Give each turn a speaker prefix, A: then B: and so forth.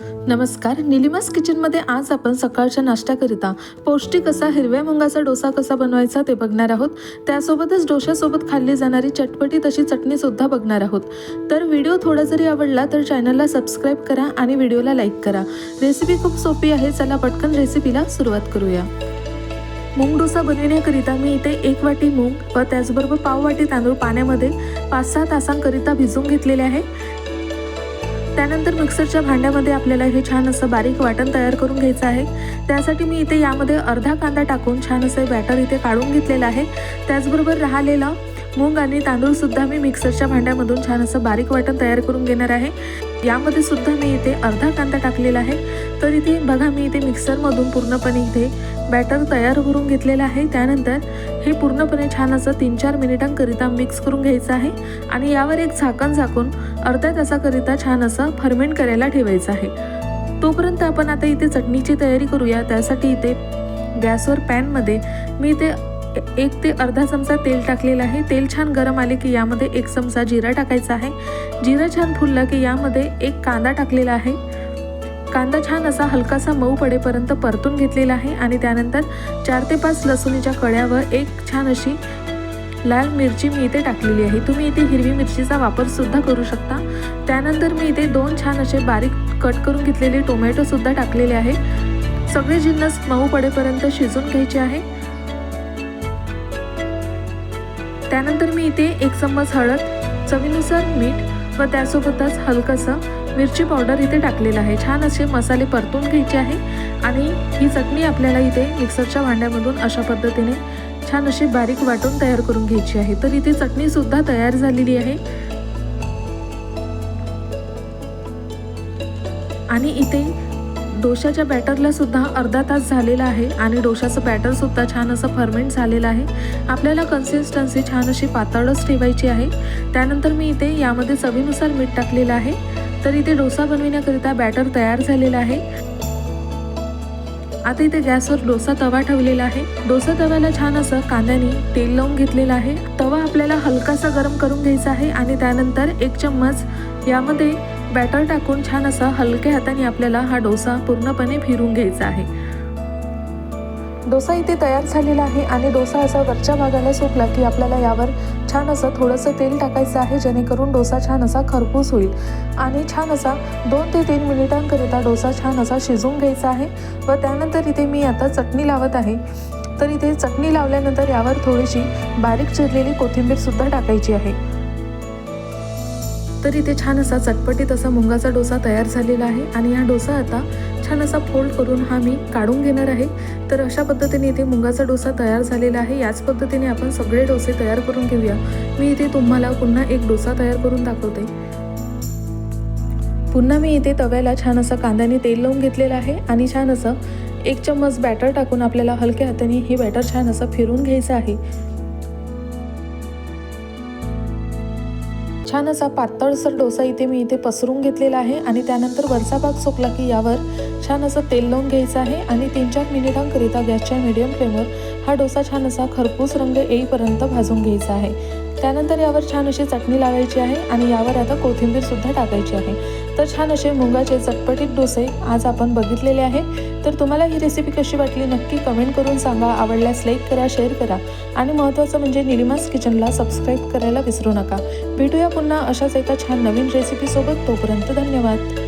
A: नमस्कार निलिमास किचनमध्ये आज आपण सकाळच्या नाश्त्याकरिता पौष्टिक असा हिरव्या मुंगाचा डोसा कसा बनवायचा ते बघणार आहोत. त्यासोबतच डोशासोबत खाल्ली जाणारी चटपटीत अशी चटणीसुद्धा बघणार आहोत. तर व्हिडिओ थोडा जरी आवडला तर चॅनलला सबस्क्राईब करा आणि व्हिडिओला लाईक करा. रेसिपी खूप सोपी आहे चला पटकन रेसिपीला सुरुवात करूया. मूग डोसा बनविण्याकरिता मी इथे एक वाटी मूग व त्याचबरोबर पाव वाटी तांदूळ पाण्यामध्ये पाच सहा तासांकरिता भिजवून घेतलेले आहे. त्यानंतर मिक्सरच्या भांड्यामध्ये आपल्याला हे छान असं बारीक वाटण तयार करून घ्यायचं आहे. त्यासाठी मी इथे यामध्ये अर्धा कांदा टाकून छान असं बॅटर इथे काढून घेतलेलं आहे. त्याचबरोबर राहिलेलं मूग आणि तांदूळसुद्धा मी मिक्सरच्या भांड्यामधून छान असं बारीक वाटण तयार करून घेणार आहे. यामध्ये सुद्धा मी इथे अर्धा कांदा टाकलेला आहे. तर इथे बघा मी इथे मिक्सरमधून पूर्णपणे इथे बॅटर तयार करून घेतलेलं आहे. त्यानंतर हे पूर्णपणे छान असं तीन चार मिनिटांकरिता मिक्स करून घ्यायचं आहे. आणि यावर एक झाकण झाकून अर्ध्या तासाकरिता छान असं फर्मेंट करायला ठेवायचं आहे. तोपर्यंत आपण आता इथे चटणीची तयारी करूया. त्यासाठी इथे गॅसवर पॅनमध्ये मी इथे एक ते अर्धा चमचा तेल टाकलेलं आहे. तेल छान गरम आले की यामध्ये एक चमचा जिरा टाकायचा आहे. जिरा छान फुललं की यामध्ये एक कांदा टाकलेला आहे. कांदा छान असा हलकासा मऊ पडेपर्यंत परतून घेतलेला आहे आणि त्यानंतर चार ते पाच लसूणीच्या कड्यावर एक छान अशी लाल मिरची मी इथे टाकलेली आहे. तुम्ही इथे हिरवी मिरचीचा वापरसुद्धा करू शकता. त्यानंतर मी इथे दोन छान असे बारीक कट करून घेतलेले टोमॅटोसुद्धा टाकलेले आहे. सगळे जिन्नस मऊ पडेपर्यंत शिजून घ्यायचे आहे. त्यानंतर मी इथे एक चम्मच हळद चवीनुसार मीठ व त्यासोबतच हलकंसं मिरची पावडर इथे टाकलेलं आहे. छान असे मसाले परतून घ्यायचे आहे. आणि ही चटणी आपल्याला इथे मिक्सरच्या भांड्यामधून अशा पद्धतीने छान अशी बारीक वाटून तयार करून घ्यायची आहे. तर इथे चटणीसुद्धा तयार झालेली आहे. आणि इथे डोशाच्या बॅटरला सुद्धा अर्धा तास झालेला आहे. आणि डोशाचं बॅटर सुद्धा छान असं फर्मेंट झालेलं आहे. आपल्याला कन्सिस्टन्सी छान अशी पातळच ठेवायची आहे. त्यानंतर मी इथे यामध्ये चवीनुसार मीठ टाकलेलं आहे. तर इथे डोसा बनविण्याकरिता बॅटर तयार झालेला आहे. आता इथे गॅसवर डोसा तवा ठेवलेला आहे. डोसा तव्याला छान असं कांद्याने तेल लावून घेतलेलं आहे. तवा आपल्याला हलकासा गरम करून घ्यायचा आहे आणि त्यानंतर एक चम्मच यामध्ये बॅटर टाकून छान असा हलक्या हाताने आपल्याला हा डोसा पूर्णपणे फिरून घ्यायचा आहे. डोसा इथे तयार झालेला आहे आणि डोसा असा वरच्या भागाला सुकला की आपल्याला यावर छान असं थोडंसं तेल टाकायचं आहे जेणेकरून डोसा छान असा खरपूस होईल. आणि छान असा दोन ते तीन मिनिटांकरिता डोसा छान असा शिजवून घ्यायचा आहे व त्यानंतर इथे मी आता चटणी लावत आहे. तर इथे चटणी लावल्यानंतर यावर थोडीशी बारीक चिरलेली कोथिंबीरसुद्धा टाकायची आहे. तर इथे छान असा चटपटीत असा मुंगाचा डोसा तयार झालेला आहे. आणि हा डोसा आता छान असा फोल्ड करून हा मी काढून घेणार आहे. तर अशा पद्धतीने इथे मुंगाचा डोसा तयार झालेला आहे. याच पद्धतीने आपण सगळे डोसे तयार करून घेऊया. मी इथे तुम्हाला पुन्हा एक डोसा तयार करून दाखवते. पुन्हा मी इथे तव्याला छान असं कांद्याने तेल लावून घेतलेलं आहे. आणि छान असं एक चम्मच बॅटर टाकून आपल्याला हलक्या हाताने हे बॅटर छान असं फिरून घ्यायचं आहे. छान असा पातळसर डोसा इथे मी इथे पसरून घेतलेला आहे आणि त्यानंतर वरचा भाग सुकला की यावर छान असं तेल लावून घ्यायचं आहे आणि तीन चार मिनिटांकरिता गॅसच्या मिडियम फ्लेमवर हा डोसा छान असा खरपूस रंग येईपर्यंत भाजून घ्यायचा आहे. त्यानंतर यावर छान अशी चटणी लावायची आहे आणि यावर आता कोथिंबीरसुद्धा टाकायची आहे. तर छान असे मुंगाचे चटपटीत डोसे आज आपण बघितलेले आहे. तर तुम्हाला ही रेसिपी कशी वाटली नक्की कमेंट करून सांगा. आवडल्यास लाईक करा शेअर करा. आणि महत्त्वाचं म्हणजे निलिमास किचनला सबस्क्राईब करायला विसरू नका. भेटूया पुन्हा अशाच एका छान नवीन रेसिपीसोबत तोपर्यंत धन्यवाद.